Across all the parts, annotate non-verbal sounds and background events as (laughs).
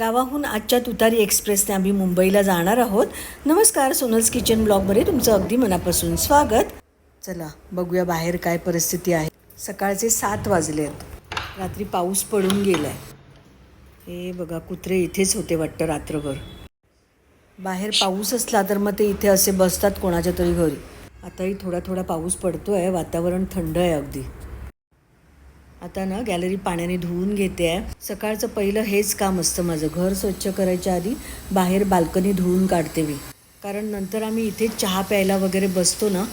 गावाहून आजच्या तुतारी एक्सप्रेसने आम्ही मुंबईला जाणार आहोत. नमस्कार सोनल्स किचन ब्लॉगमध्ये तुमचं अगदी मनापासून स्वागत. चला बघूया बाहेर काय परिस्थिती आहे. सकाळचे सात वाजले आहेत. रात्री पाऊस पडून गेलाय. हे बघा कुत्रे इथेच होते वाटतं रात्रभर. बाहेर पाऊस असला तर मग ते इथे असे बसतात कोणाच्या तरी घरी. आताही थोडा थोडा पाऊस पडतो आहे वातावरण थंड आहे अगदी. आता ना गॅलरी पाण्याने धुवून घेते. आहे सकाळचं पहिलं हेच काम असतं माझं. घर स्वच्छ करायच्या आधी बाहेर बाल्कनी धुवून काढते मी. कारण नंतर आम्ही इथे चहा प्यायला वगैरे बसतो ना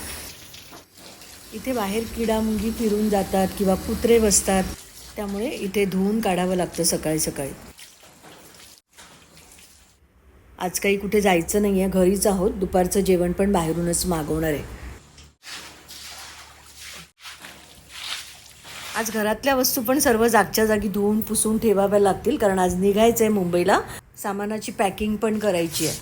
इथे बाहेर किडामुंगी फिरून जातात किंवा कुत्रे बसतात. त्यामुळे इथे धुवून काढावं लागतं सकाळी सकाळी. आज काही कुठे जायचं नाही आहे घरीच आहोत. दुपारचं जेवण पण बाहेरूनच मागवणार आहे. आज घरातल्या वस्तू पण सर्व जागच्या जागी धुवून पुसून ठेवाव्या लागतील कारण आज निघायचं आहे मुंबईला. सामानाची पॅकिंग पण करायची आहे.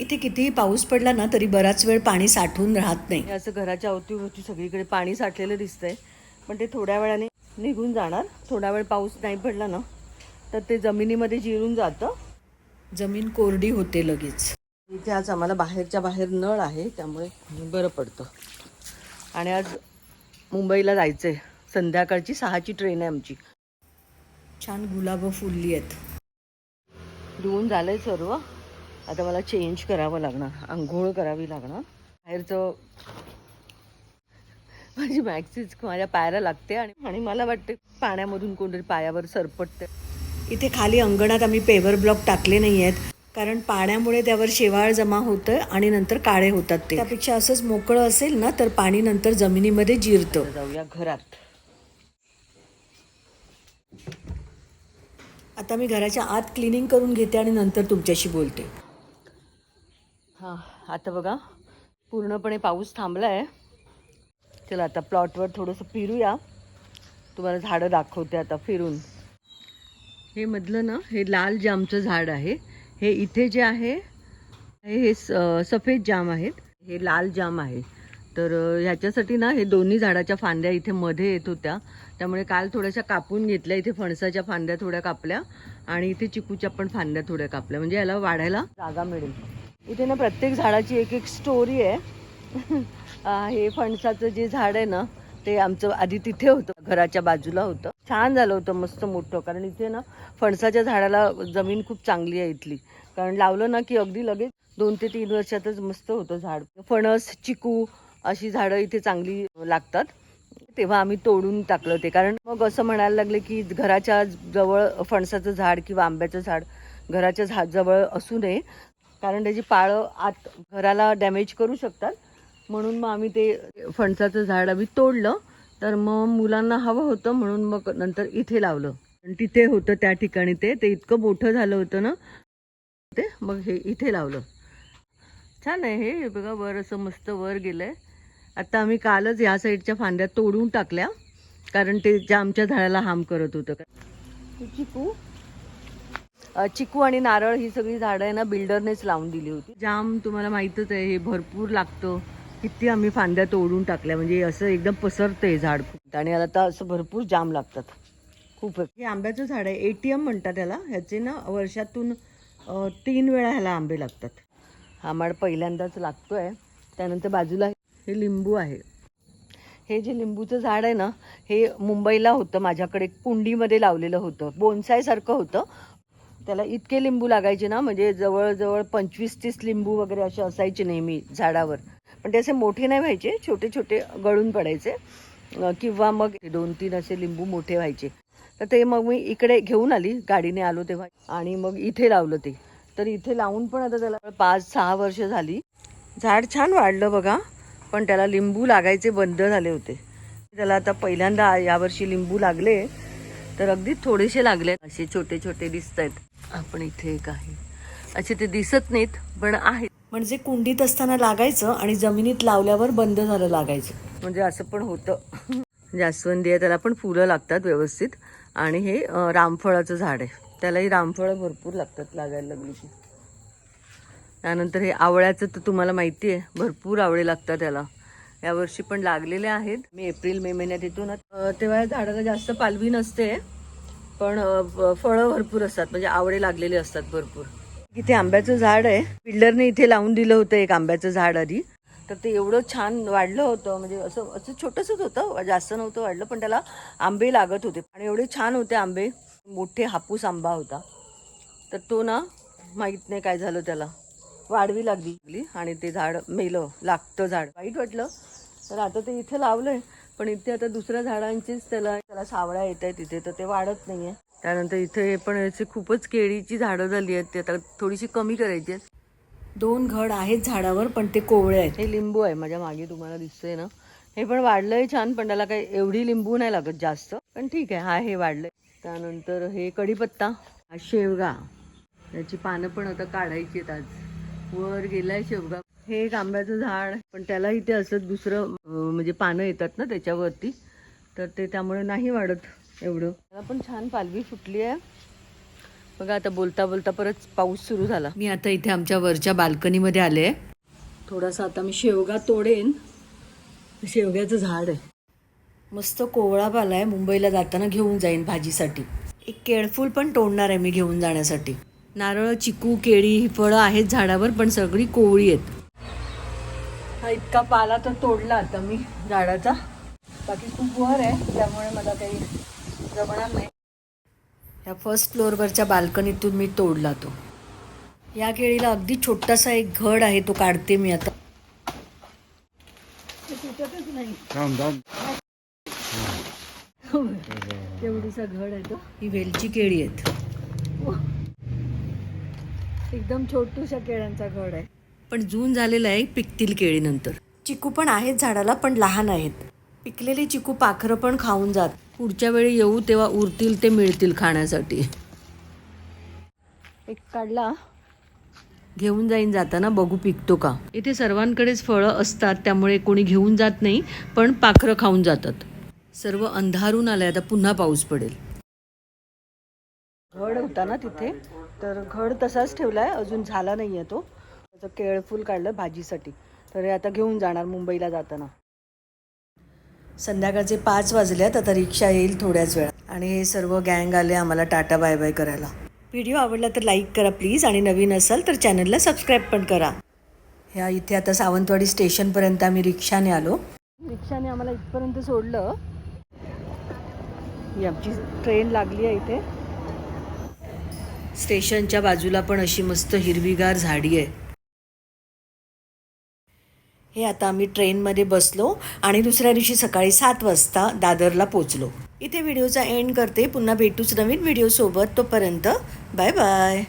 इथे कितीही पाऊस पडला ना तरी बराच वेळ पाणी साठून राहत नाही. असं घराच्या अवतीभोवती सगळीकडे पाणी साठलेलं दिसतंय. पण ते थोड्या वेळाने निघून जाणार. थोडा वेळ पाऊस नाही पडला ना तर ते जमिनीमध्ये जिरून जातं. जमीन कोरडी होते लगेच. इथे आज आम्हाला बाहेरच्या बाहेर नळ आहे त्यामुळे बरं पडतं. आणि आज मुंबईला जायचं आहे संध्याकाळची सहाची ट्रेन आहे आमची. छान गुलाबं फुलली आहेत. धुवून झालं आहे सर्व. आता मला चेंज करावं लागणार. आंघोळ करावी लागणार. बाहेरचं माझी मॅक्सीच माझ्या पायाला लागते आणि आणि मला वाटते पाण्यामधून कोणतरी पायावर सरपटते इथे खाली अंगणात आम्ही पेवर ब्लॉक टाकले नाही आहेत कारण पाण्यामुळे त्यावर शेवाळ जमा होतं आणि नंतर काळे होतात ते. त्यापेक्षा असंच मोकळं असेल ना तर पाणी नंतर जमिनीमध्ये जिरतं. जाऊया घरात. आता मी घराच्या आत क्लिनिंग करून घेते आणि नंतर तुमच्याशी बोलते. हां आता बघा पूर्णपणे पाऊस थांबला आहे चला आता प्लॉटवर थोडंसं फिरूया. तुम्हाला झाडं दाखवते आता फिरून. हे मधलं ना हे लाल जामचं झाड आहे. हे इथे जे आहे हे हे स- सफेद जाम आहेत. हे लाल जाम आहे. तर ह्याच्यासाठी ना हे दोन्ही झाडाच्या फांद्या इथे मध्ये येत होत्या. त्यामुळे काल थोड्याशा कापून घेतल्या इथे फणसाच्या फांद्या थोड्या कापल्या आणि इथे चिकूच्या पण फांद्या थोड्या कापल्या. म्हणजे याला वाढायला जागा मिळेल. इथे ना प्रत्येक झाडाची एक एक स्टोरी आहे. (laughs) हे फणसाचं जे झाड आहे ना ते आमचं आधी तिथे होतं. घराच्या बाजूला होतं. छान झालं होतं मस्त मोठं. कारण इथे ना फणसाच्या झाडाला जमीन खूप चांगली आहे इथली. कारण लावलं ना की अगदी लगेच दोन ते तीन वर्षातच मस्त होतं झाड. फणस चिकू अशी झाडं इथे चांगली लागतात. तेव्हा आम्ही तोडून टाकलं ते कारण मग असं म्हणायला लागले की घराच्या जवळ फणसाचं झाड किंवा आंब्याचं झाड घराच्या झाड जवळ असू नये. कारण त्याची पाळं आत घराला डॅमेज करू शकतात. म्हणून मग आम्ही ते फणसाचं झाड आम्ही तोडलं. तर मग मुलांना हवं होतं म्हणून मग नंतर इथे लावलं. आणि तिथे होतं त्या ठिकाणी ते. ते इतकं मोठं झालं होतं ना. ते मग हे इथे लावलं. छान आहे हे. हे बघा वर असं मस्त वर गेलंय. आता आम्ही कालच या साईडच्या फांद्या तोडून टाकल्या. कारण ते जामच्या झाडाला हाम करत होतं. चिकू. चिकू आणि नारळ ही सगळी झाडं आहे ना बिल्डरनेच लावून दिली होती. जाम तुम्हाला माहीतच आहे हे भरपूर लागतं. किती आम्ही फांद्या तोडून टाकल्या म्हणजे असं एकदम पसरतं हे झाड आणि तर असं भरपूर जाम लागतात. खूप हे आंब्याचं झाड आहे एटीएम म्हणतात त्याला. ह्याचे ना वर्षातून तीन वेळा ह्याला आंबे लागतात. हा माड पहिल्यांदाच लागतोय. त्यानंतर बाजूला हे लिंबू आहे. हे जे लिंबूचं झाड आहे ना हे मुंबईला होतं. माझ्याकडे कुंडीमध्ये लावलेलं होतं. बोनसायसारखं होतं. त्याला इतके लिंबू लागायचे ना म्हणजे जवळजवळ पंचवीस तीस लिंबू वगैरे असे असायचे नेहमी झाडावर. पण ते असे मोठे नाही व्हायचे छोटे छोटे गळून पडायचे. किंवा मग दोन तीन असे लिंबू मोठे व्हायचे. तर ते मग मी इकडे घेऊन आली गाडीने आलो तेव्हा. आणि मग इथे लावलं ते. तर इथे लावून पण आता त्याला पाच सहा वर्ष झाली. झाड छान वाढलं बघा पण त्याला लिंबू लागायचे बंद झाले होते. त्याला आता पहिल्यांदा यावर्षी लिंबू लागले तर अगदी थोडेसे लागले. असे छोटे छोटे दिसत आहेत आपण इथे एक आहे. असे ते दिसत नाहीत पण आहेत. म्हणजे कुंडीत असताना लागायचं आणि जमिनीत लावल्यावर बंद झालं लागायचं. म्हणजे असं पण होतं. जास्वंदी आहे त्याला पण फुलं लागतात व्यवस्थित. आणि हे रामफळाचं झाड आहे. त्यालाही रामफळं भरपूर लागतात लागायला लागली की त्यानंतर हे आवळ्याचं तर तुम्हाला माहिती आहे भरपूर आवळे लागतात त्याला. यावर्षी पण लागलेले आहेत. मी एप्रिल मे महिन्यात येतो ना. तेव्हा या झाडाला जास्त पालवी नसते. पण फळं भरपूर असतात म्हणजे आवडे लागलेले असतात भरपूर. इथे आंब्याचं झाड आहे. बिल्डरने इथे लावून दिलं होतं एक आंब्याचं झाड आधी. तर ते एवढं छान वाढलं होतं म्हणजे असं असं छोटंसंच होतं जास्त नव्हतं वाढलं पण त्याला आंबे लागत होते. आणि एवढे छान होते आंबे. मोठे हापूस आंबा होता. तर तो ना माहीत नाही काय झालं त्याला. वाढवी लागली आणि ते झाड मेलं लागतं झाड. वाईट वाटलं. तर आता ते इथे लावलं आहे पण इथे आता दुसऱ्या झाडांचीच त्याला त्याला सावळ्या येत आहेत तिथे तर ते वाढत नाहीये. त्यानंतर इथे पण याची खूपच केळीची झाडं झाली आहेत ते आता थोडीशी कमी करायची आहेत. दोन घड आहेत झाडावर पण ते कोवळे आहेत. हे लिंबू आहे माझ्या मागे तुम्हाला दिसतंय ना. हे पण वाढलंय छान पण त्याला काही एवढी लिंबू नाही लागत जास्त. पण ठीक आहे हा हे वाढलंय. त्यानंतर हे कढीपत्ता हा शेवगा. याची पानं पण आता काढायची आहेत आज. वर गेलाय शेवगा. हे एक आंब्याचं झाड पण त्याला इथे असं दुसरं म्हणजे पानं येतात ना त्याच्यावरती. तर ते त्यामुळे नाही वाढत एवढं. त्याला पण छान पालवी फुटली आहे. बघा आता बोलता बोलता परत पाऊस सुरू झाला. मी आता इथे आमच्या वरच्या बाल्कनीमध्ये आले थोडासा आता मी शेवगा तोडेन. शेवग्याचं झाड आहे. मस्त कोवळा पाला आहे. मुंबईला जाताना घेऊन जाईन भाजीसाठी. एक केळफूल पण तोडणार आहे मी घेऊन जाण्यासाठी. नारळ चिकू केळी ही फळं आहेत झाडावर पण सगळी कोवळी आहेत. हा इतका पाला तर तोडला आता मी झाडाचा. बाकी खूप वर आहे त्यामुळे मला काही जमणार नाही. ह्या फर्स्ट फ्लोअरवरच्या बाल्कनीतून मी तोडला तो. या केळीला अगदी छोटासा एक घड आहे तो काढते मी आता. ते तुटतच नाही. तेवढीसा घड आहे तो. ही वेलची केळी आहेत. एकदम छोटूशा केळ्यांचा घड आहे. पण जून झालेला आहे पिकतील केळी नंतर चिकू पण आहेत झाडाला पण लहान आहेत. पिकलेली चिकू पाखरं पण खाऊन जात. पुढच्या वेळी येऊ तेव्हा उरतील ते मिळतील खाण्यासाठी. एक काढला. घेऊन जाईन जाताना बघू पिकतो का. इथे सर्वांकडेच फळं असतात त्यामुळे कोणी घेऊन जात नाही पण पाखरं खाऊन जातात. सर्व अंधारून आलंय आता पुन्हा पाऊस पडेल. घड होता ना तिथे. तर घड तसाच ठेवलाय अजून झाला नाहीये तो. त्याचं केळफूल काढलं भाजीसाठी. तर हे आता घेऊन जाणार मुंबईला जाताना. संध्याकाळचे पाच वाजल्यात आता रिक्षा येईल थोड्याच वेळात. आणि हे सर्व गँग आले आम्हाला टाटा बाय बाय करायला. व्हिडिओ आवडला तर लाईक करा प्लीज आणि नवीन असाल तर चॅनलला सबस्क्राईब पण करा. ह्या इथे आता सावंतवाडी स्टेशनपर्यंत आम्ही रिक्षाने आलो. रिक्षाने आम्हाला इथपर्यंत सोडलं. ही आमची ट्रेन लागली आहे इथे. स्टेशनच्या बाजूला पण अशी मस्त हिरवीगार झाडी आहे. हे आता आम्ही ट्रेनमध्ये बसलो आणि दुसऱ्या दिवशी सकाळी सात वाजता दादरला पोचलो. इथे व्हिडिओचा एंड करते. पुन्हा भेटूच नवीन व्हिडिओसोबत तोपर्यंत बाय बाय